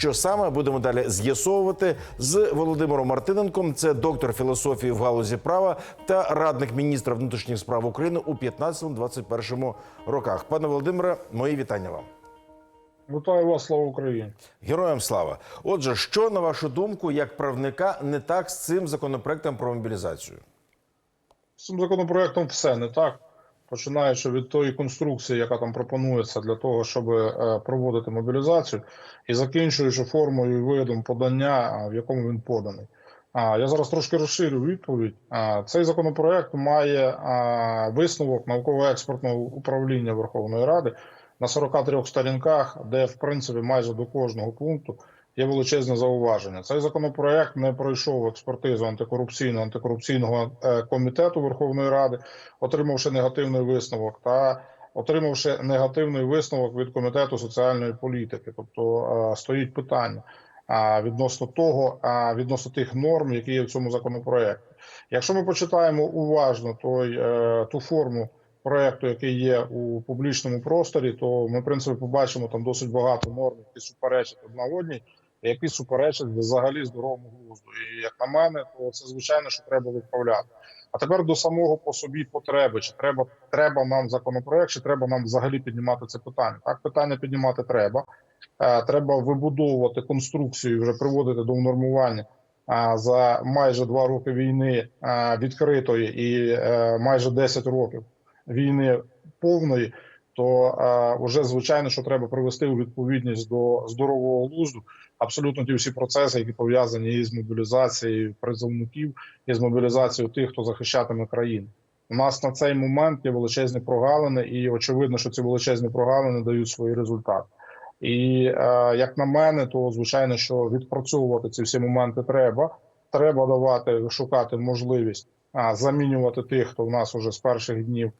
Що саме будемо далі з'ясовувати з Володимиром Мартиненком. Це доктор філософії в галузі права та радник міністра внутрішніх справ України у 15-21 роках. Пане Володимире, мої вітання вам. Вітаю вас, слава Україні. Героям слава. Отже, що на вашу думку, як правника, не так з цим законопроектом про мобілізацію? З цим законопроектом все не так. Починаючи від тої конструкції, яка там пропонується для того, щоб е, проводити мобілізацію, і закінчуючи формою і видом подання, в якому він поданий. А я зараз трошки розширю відповідь. А, Цей законопроект має а, висновок науково-експертного управління Верховної Ради на 43 сторінках, де в принципі майже до кожного пункту є величезне зауваження. Цей законопроект не пройшов експертизу антикорупційного антикорупційного е, комітету Верховної Ради, отримавши негативний висновок та отримавши негативний висновок від комітету соціальної політики. Тобто е, стоїть питання відносно того, відносно тих норм, які є в цьому законопроекті. Якщо ми почитаємо уважно той е, ту форму проекту, який є у публічному просторі, то ми в принципі побачимо там досить багато норм, які суперечать одна одній, які суперечать взагалі здоровому глузду. І як на мене, то це звичайно, що треба виправляти. А тепер до самого по собі потреби: чи треба треба нам законопроект, чи треба нам взагалі піднімати це питання? Так, питання піднімати треба. Е, Треба вибудовувати конструкцію, вже приводити до унормування за майже два роки війни відкритої і е, майже 10 років війни повної, то а, вже звичайно, що треба привести у відповідність до здорового глузду абсолютно ті всі процеси, які пов'язані із мобілізацією призовників і з мобілізацією тих, хто захищатиме країну. У нас на цей момент є величезні прогалини, і очевидно, що ці величезні прогалини дають свої результати. І е, як на мене, то звичайно, що відпрацьовувати ці всі моменти треба. Треба давати шукати можливість замінювати тих, хто в нас уже з перших днів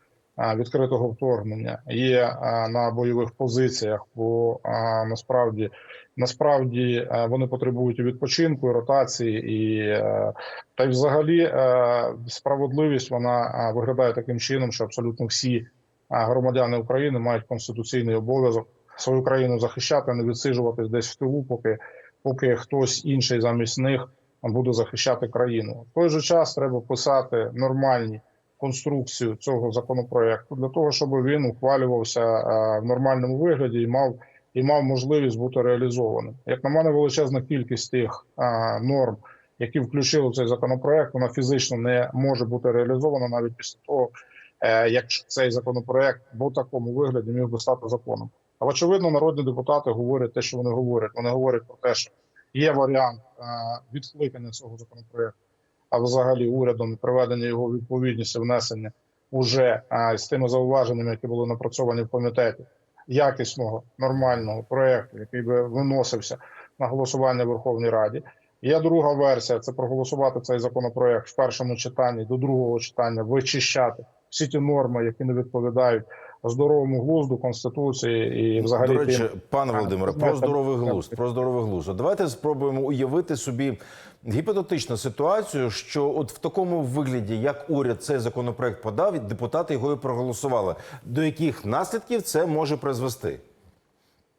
відкритого вторгнення є на бойових позиціях, бо насправді насправді вони потребують відпочинку, ротації, і е, та й взагалі е, справедливість вона виглядає таким чином, що абсолютно всі громадяни України мають конституційний обов'язок свою країну захищати, не відсиджуватись десь в тилу, поки поки хтось інший замість них буде захищати країну. В той же час треба писати нормальні конструкцію цього законопроекту для того, щоб він ухвалювався е, в нормальному вигляді і мав і мав можливість бути реалізованим. Як на мене, величезна кількість тих е, норм, які включили цей законопроект, вона фізично не може бути реалізована навіть після того, е, як цей законопроект в такому вигляді міг би стати законом. А очевидно, народні депутати говорять те, що вони говорять. Вони говорять про те, що є варіант відкликання цього законопроекту, а взагалі урядом приведення його у відповідність і внесення уже е, з тими зауваженнями, які були напрацьовані в комітеті, якісного нормального проекту, який би виносився на голосування в Верховній Раді. Є друга версія: це проголосувати цей законопроект в першому читанні до другого читання, вичищати всі ті норми, які не відповідають здоровому глузду конституції і взагалі До речі, тим- пане Володимире, про здоровий глузд. Про здоровий глузд. Давайте спробуємо уявити собі гіпотетичну ситуацію, що от в такому вигляді, як уряд цей законопроект подав, депутати його і проголосували. До яких наслідків це може призвести?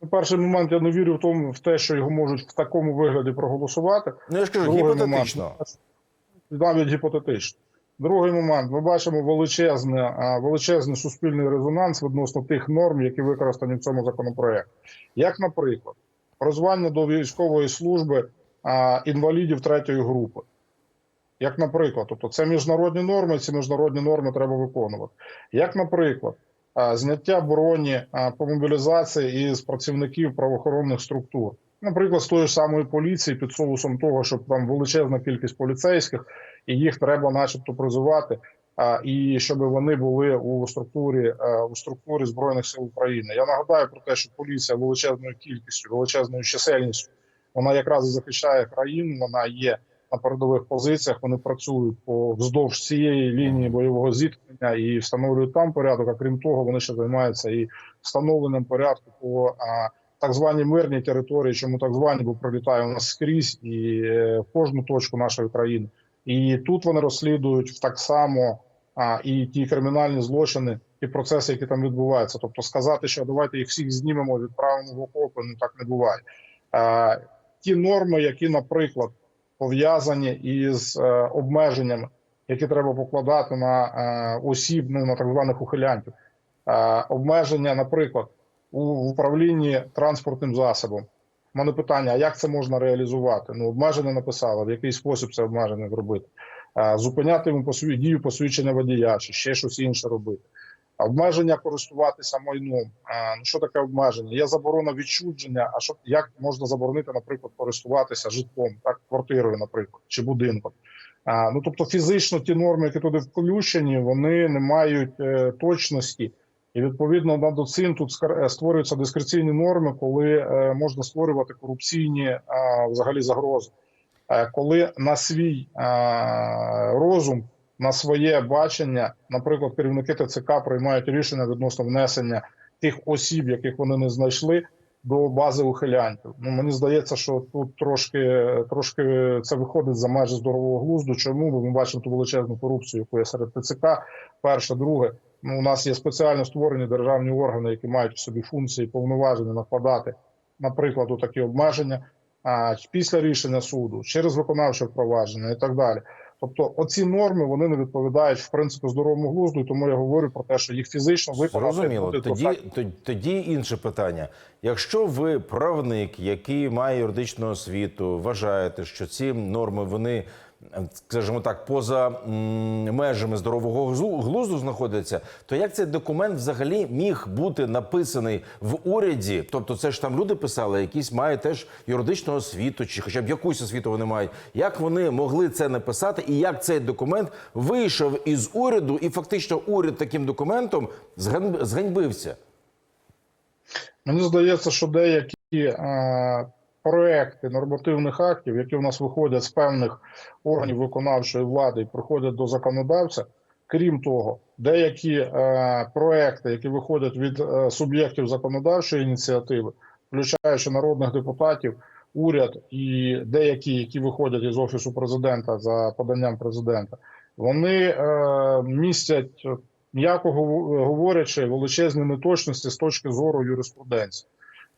Перший момент я не вірю в тому в те, що його можуть в такому вигляді проголосувати. Ну я ж кажу, Другий гіпотетично. момент, навіть гіпотетично. Другий момент, ми бачимо величезне, а, величезний суспільний резонанс відносно тих норм, які використані в цьому законопроекті. Як, наприклад, призвання до військової служби інвалідів третьої групи. Як, наприклад, тобто це міжнародні норми, ці міжнародні норми треба виконувати. Як, наприклад, зняття броні по мобілізації із працівників правоохоронних структур, наприклад, з тої ж самої поліції під соусом того, що там величезна кількість поліцейських, і їх треба, начебто, призивати, а, і щоб вони були у структурі а, у структурі збройних сил України. Я нагадаю про те, що поліція величезною кількістю, величезною чисельністю, вона якраз захищає країну. Вона є на передових позиціях. Вони працюють по вздовж цієї лінії бойового зіткнення і встановлюють там порядок. А крім того, вони ще займаються і встановленням порядку по так званій мирній території. Чому так звані, бо пролітає у нас скрізь і е, в кожну точку нашої країни. І тут вони розслідують так само а, і ті кримінальні злочини, і процеси, які там відбуваються. Тобто сказати, що давайте їх всіх знімемо, відправимо в окопи, ну так не буває. Е, ті норми, які, наприклад, пов'язані із е, обмеженнями, які треба покладати на е, осіб, ну на так званих ухилянтів, е, обмеження, наприклад, у в управлінні транспортним засобом. У мене питання: а як це можна реалізувати? Ну, обмеження написали, в який спосіб це обмеження зробити, Е, зупиняти йому посві... дію посвідчення водія, чи ще щось інше робити. Обмеження користуватися майном. Ну що таке обмеження? Є заборона відчудження. А що як можна заборонити, наприклад, користуватися житлом, так квартирою, наприклад, чи будинком? Ну тобто, фізично ті норми, які туди включені, вони не мають е, точності, і відповідно на доцин тут е, створюються дискреційні норми, коли е, можна створювати корупційні е, взагалі загрози. Коли на свій розум, на своє бачення, наприклад, керівники ТЦК приймають рішення відносно внесення тих осіб, яких вони не знайшли, до бази ухилянтів. Ну мені здається, що тут трошки, трошки це виходить за межі здорового глузду. Чому? Бо ми бачимо ту величезну корупцію, яку є серед ТЦК. Перше, друге, ну у нас є спеціально створені державні органи, які мають в собі функції повноваження накладати, наприклад, у такі обмеження а, після рішення суду через виконавче впровадження і так далі. Тобто, оці норми вони не відповідають в принципі здоровому глузду, і тому я говорю про те, що їх фізично виконати Зрозуміло. Тоді, достатньо. тоді, тоді інше питання. Якщо ви правник, який має юридичну освіту, вважаєте, що ці норми вони, скажімо так, поза межами здорового глузду знаходяться, то як цей документ взагалі міг бути написаний в уряді? Тобто, це ж там люди писали, якісь мають теж юридичну освіту, чи хоча б якусь освіту вони мають. Як вони могли це написати, і як цей документ вийшов із уряду, і фактично уряд таким документом зган- зганьбився? Мені здається, що деякі е, проекти нормативних актів, які в нас виходять з певних органів виконавчої влади і приходять до законодавця. Крім того, деякі е, проекти, які виходять від е, суб'єктів законодавчої ініціативи, включаючи народних депутатів, уряд і деякі, які виходять із офісу президента за поданням президента, вони е, містять м'яко говорячи, величезні неточності з точки зору юриспруденції.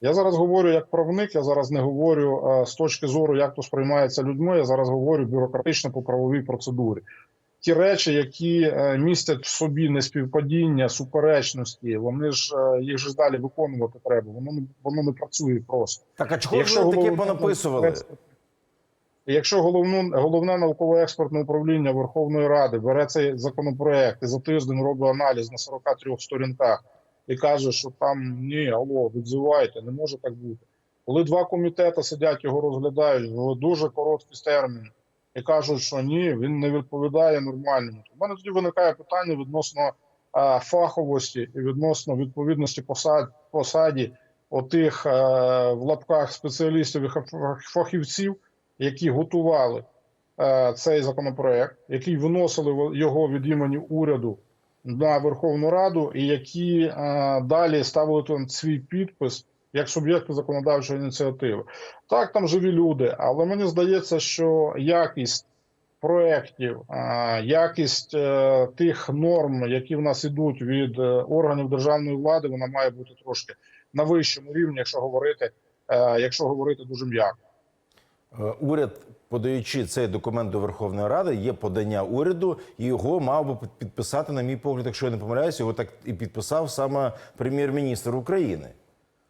Я зараз говорю як правник, я зараз не говорю з точки зору, як то сприймається людьми. Я зараз говорю бюрократично по правовій процедурі. Ті речі, які е, містять в собі неспівпадіння, суперечності, вони ж е, їх ж далі виконувати треба. Воно не воно не працює просто. Так а чого ж ви таке понаписували? Якщо головну, головне науково-експертне управління Верховної Ради бере цей законопроект і за тиждень робить аналіз на 43 сторінках і каже, що там ні, алло, відзивайте, не може так бути. Коли два комітети сидять його розглядають в дуже короткий термін і кажуть, що ні, він не відповідає нормальному. То мене тоді виникає питання відносно а, фаховості і відносно відповідності посад, посаді отих е, в лапках спеціалістів і фахівців, які готували е, цей законопроект, які виносили його від імені уряду на Верховну Раду, і які е, далі ставили там свій підпис як суб'єкти законодавчої ініціативи. Так, там живі люди, але мені здається, що якість проєктів, е, якість е, тих норм, які в нас ідуть від органів державної влади, вона має бути трошки на вищому рівні, якщо говорити, якщо говорити дуже м'яко. Е, Уряд, подаючи цей документ до Верховної Ради, є подання уряду, і його мав би підписати, на мій погляд, якщо я не помиляюсь, його так і підписав саме прем'єр-міністр України.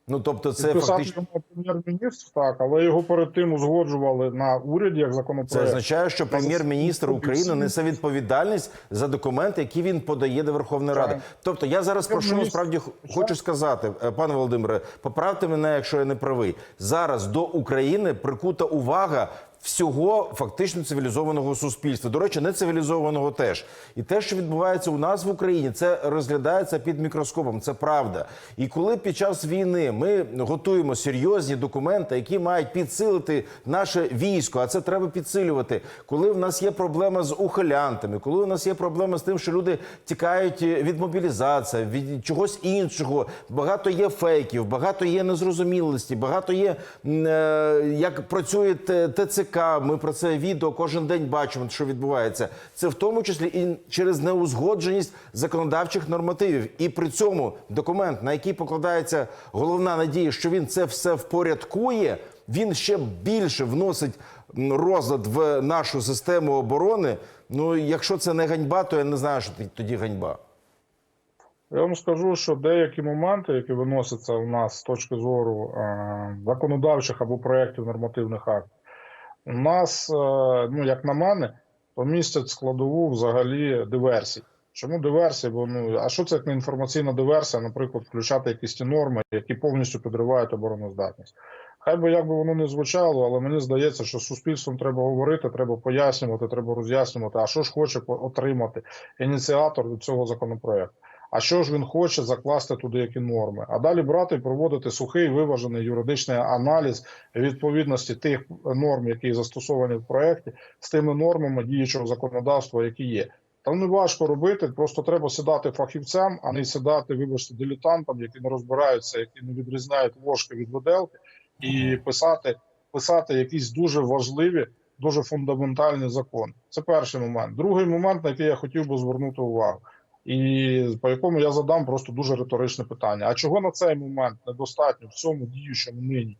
Ну тобто, це фактично прем'єр-міністр, так, але його перед тим узгоджували на уряді як це означає, що прем'єр-міністр України несе відповідальність за документи, які він подає до Верховної Ради. Тобто, я зараз про що насправді хочу сказати, е, пане Володимире, поправте мене, якщо я не правий. Зараз до України прикута увага. Всього фактично цивілізованого суспільства, до речі, не цивілізованого теж, і те, що відбувається у нас в Україні, це розглядається під мікроскопом. Це правда. І коли під час війни ми готуємо серйозні документи, які мають підсилити наше військо, а це треба підсилювати. Коли в нас є проблема з ухилянтами, коли у нас є проблема з тим, що люди тікають від мобілізації, від чогось іншого, багато є фейків, багато є незрозумілості, багато є е, як працює Т- ТЦК. Ми про це відео кожен день бачимо, що відбувається. Це в тому числі і через неузгодженість законодавчих нормативів. І при цьому документ, на який покладається головна надія, що він це все впорядкує. він ще більше вносить розлад в нашу систему оборони. Ну, якщо це не ганьба, то я не знаю, що тоді ганьба. Я вам скажу, що деякі моменти, які виносяться у нас з точки зору е, законодавчих або проєктів нормативних актів, у нас, е, ну як на мене, то містять складову взагалі диверсій. Чому диверсія? Бо ну а що це як не інформаційна диверсія, наприклад, включати якісь ті норми, які повністю підривають обороноздатність? Хай би як би воно не звучало, але мені здається, що з суспільством треба говорити, треба пояснювати, треба роз'яснювати, а що ж хоче отримати ініціатор від цього законопроекту. А що ж він хоче закласти туди які норми? А далі брати і проводити сухий виважений юридичний аналіз відповідності тих норм, які застосовані в проєкті, з тими нормами діючого законодавства, які є. Там не важко робити, просто треба сідати фахівцям, а не сідати, вибачте, дилетантам, які не розбираються, які не відрізняють ложки від виделки, і писати, писати якісь дуже важливі, дуже фундаментальні закони. Це перший момент. Другий момент, на який я хотів би звернути увагу, і по якому я задам просто дуже риторичне питання: а чого на цей момент недостатньо в цьому діючому нині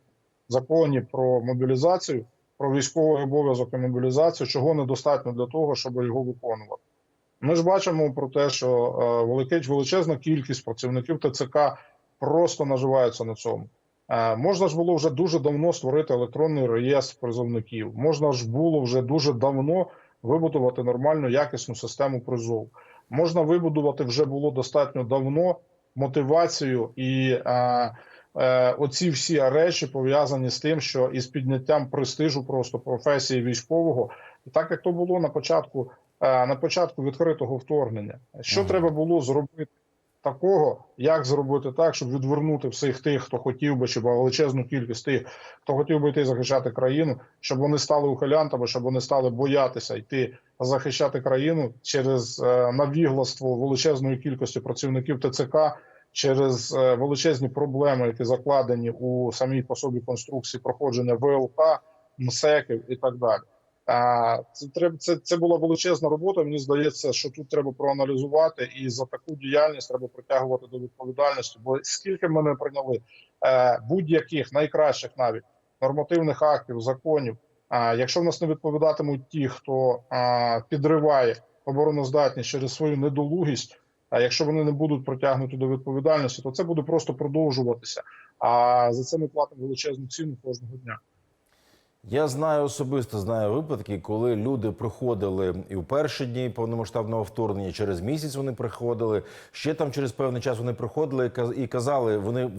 законі про мобілізацію, про військовий обов'язок і мобілізацію, чого недостатньо для того, щоб його виконувати? Ми ж бачимо про те, що е, величезна кількість працівників ТЦК просто наживаються на цьому. Е, Можна ж було вже дуже давно створити електронний реєстр призовників. Можна ж було вже дуже давно вибудувати нормальну якісну систему призову. Можна вибудувати вже було достатньо давно мотивацію і е, е, оці всі речі пов'язані з тим, що із підняттям престижу просто професії військового, і так як то було на початку, е, на початку відкритого вторгнення. Що Ага. треба було зробити? Такого, як зробити так, щоб відвернути всіх тих, хто хотів би, чи величезну кількість тих, хто хотів би йти захищати країну, щоб вони стали ухилянтами, щоб вони стали боятися йти захищати країну через е, навігластво величезної кількості працівників ТЦК, через е, величезні проблеми, які закладені у самій по собі конструкції проходження ВЛК, МСЕКів і так далі. Це треба це, це була величезна робота. Мені здається, що тут треба проаналізувати, і за таку діяльність треба притягувати до відповідальності. Бо скільки ми не прийняли е, будь-яких найкращих навіть нормативних актів, законів. Якщо в нас не відповідатимуть ті, хто підриває обороноздатність через свою недолугість, а якщо вони не будуть притягнуті до відповідальності, то це буде просто продовжуватися. А за це ми платимо величезну ціну кожного дня. Я знаю особисто знаю випадки, коли люди приходили і в перші дні повномасштабного вторгнення, через місяць вони приходили. Ще там через певний час вони приходили і каз- і казали, вони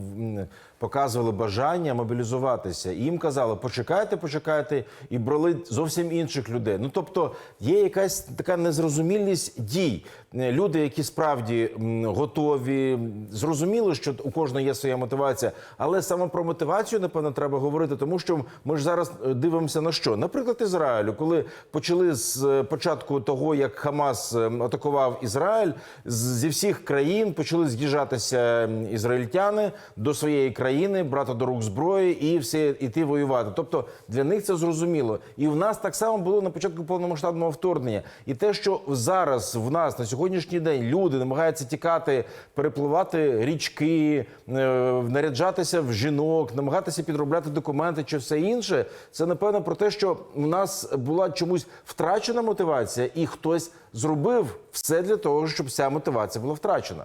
показували бажання мобілізуватися. І їм казали, почекайте, почекайте, і брали зовсім інших людей. Ну тобто є якась така незрозумілість дій. Е, Люди, які справді готові, зрозуміло, що у кожного є своя мотивація, але саме про мотивацію, напевно, треба говорити, тому що ми ж зараз е, дивимося на що. Наприклад, Ізраїлю, коли почали з е, початку того, як Хамас е, атакував Ізраїль, зі всіх країн почали з'їжджатися ізраїльтяни до своєї країни, брати до рук зброї і все іти воювати. Тобто для них це зрозуміло. І в нас так само було на початку повномасштабного вторгнення. І те, що зараз в нас на сьогоднішній день люди намагаються тікати, перепливати річки, е, наряджатися в жінок, намагатися підробляти документи чи все інше, це напевно про те, що в нас була чомусь втрачена мотивація, і хтось зробив все для того, щоб ця мотивація була втрачена.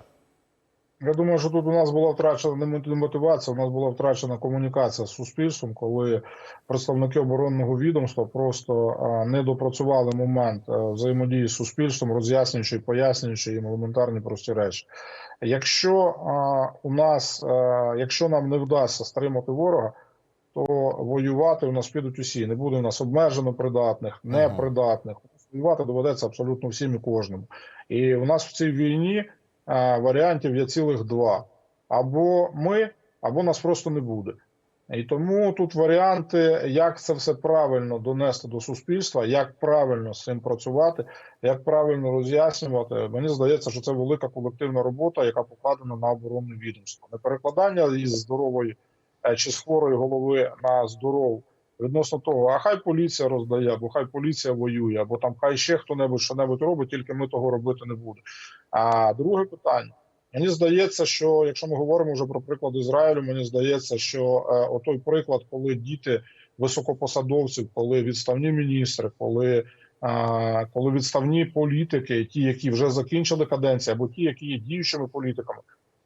Я думаю, що тут у нас була втрачена не мотивація, у нас була втрачена комунікація з суспільством, коли представники оборонного відомства просто не допрацювали момент взаємодії з суспільством, роз'яснюючи і пояснюючи їм елементарні прості речі. Якщо у нас, якщо нам не вдасться стримати ворога, то воювати у нас підуть усі. Не буде у нас обмежено придатних, непридатних. Воювати доведеться абсолютно всім і кожному. І у нас в цій війні а, варіантів є цілих два: або ми, або нас просто не буде. І тому тут варіанти, як це все правильно донести до суспільства, як правильно з цим працювати, як правильно роз'яснювати. Мені здається, що це велика колективна робота, яка покладена на оборонне відомство. Не перекладання із здорової е, чи з хворої голови на здорову відносно того, а хай поліція роздає, або хай поліція воює, або там хай ще хто-небудь що-небудь робить, тільки ми того робити не будемо. А друге питання: Мені здається, що якщо ми говоримо вже про приклад Ізраїлю, мені здається, що е, отой приклад, коли діти високопосадовців, коли відставні міністри, коли, е, коли відставні політики, ті, які вже закінчили каденцію, або ті, які є діючими політиками,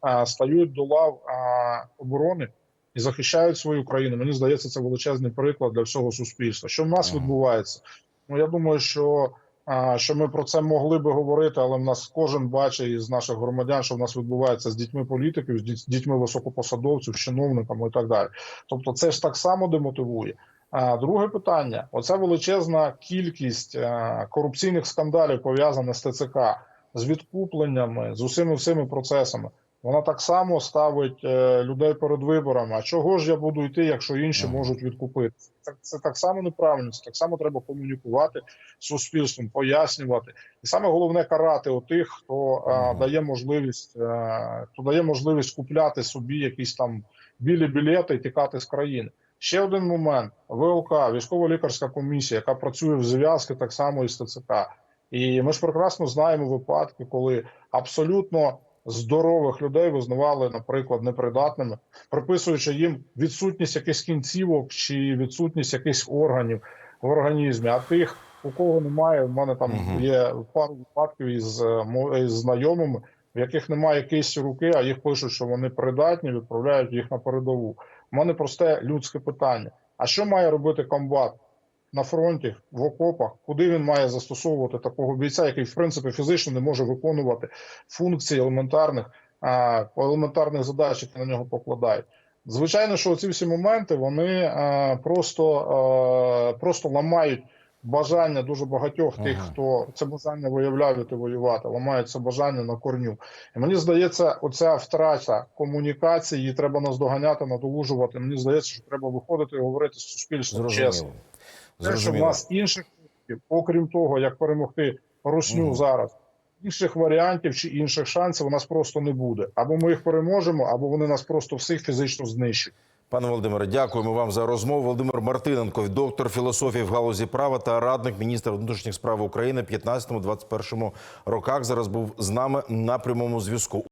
е, стають до лав е, оборони і захищають свою країну. Мені здається, це величезний приклад для всього суспільства. Що в нас Ага. відбувається? Ну я думаю, що. А, що ми про це могли би говорити, але в нас кожен бачить із наших громадян, що в нас відбувається з дітьми політиків, з діть- дітьми високопосадовців, чиновниками і так далі. Тобто, це ж так само демотивує. А друге питання: оця величезна кількість корупційних скандалів пов'язаних з ТЦК, з відкупленнями, з усіми всіми процесами. Вона так само ставить е, людей перед виборами. А чого ж я буду йти, якщо інші можуть відкупити? Це, це так само неправильно. Це так само треба комунікувати з суспільством, пояснювати, і саме головне карати отих, хто е, дає можливість, е, хто дає можливість купляти собі якісь там білі білети і тікати з країни. Ще один момент: ВЛК, військово-лікарська комісія, яка працює в зв'язки так само із ТЦК. І ми ж прекрасно знаємо випадки, коли абсолютно здорових людей визнавали, наприклад, непридатними, приписуючи їм відсутність якихось кінцівок чи відсутність якихось органів в організмі. А тих, у кого немає, в мене там Мгм. є пару випадків із, е, із знайомими, в яких немає якоїсь руки, а їх пишуть, що вони придатні, відправляють їх на передову. У мене просте людське питання: а що має робити комбат? На фронті, в окопах, куди він має застосовувати такого бійця, який в принципі фізично не може виконувати функції елементарних елементарних задач, які на нього покладають. Звичайно, що ці всі моменти вони просто, просто ламають бажання дуже багатьох тих, Ага. хто це бажання виявляв іти воювати, ламають це бажання на корню. І мені здається, оця втрата комунікації її треба наздоганяти, надолужувати. Мені здається, що треба виходити і говорити з суспільством чесно. Те, що в нас інших окрім того, як перемогти русню Мгм. зараз, інших варіантів чи інших шансів у нас просто не буде. Або ми їх переможемо, або вони нас просто всіх фізично знищать. Пане Володимире, дякуємо вам за розмову. Володимир Мартиненко, доктор філософії в галузі права та радник міністра внутрішніх справ України 15-21 роках. Зараз був з нами на прямому зв'язку.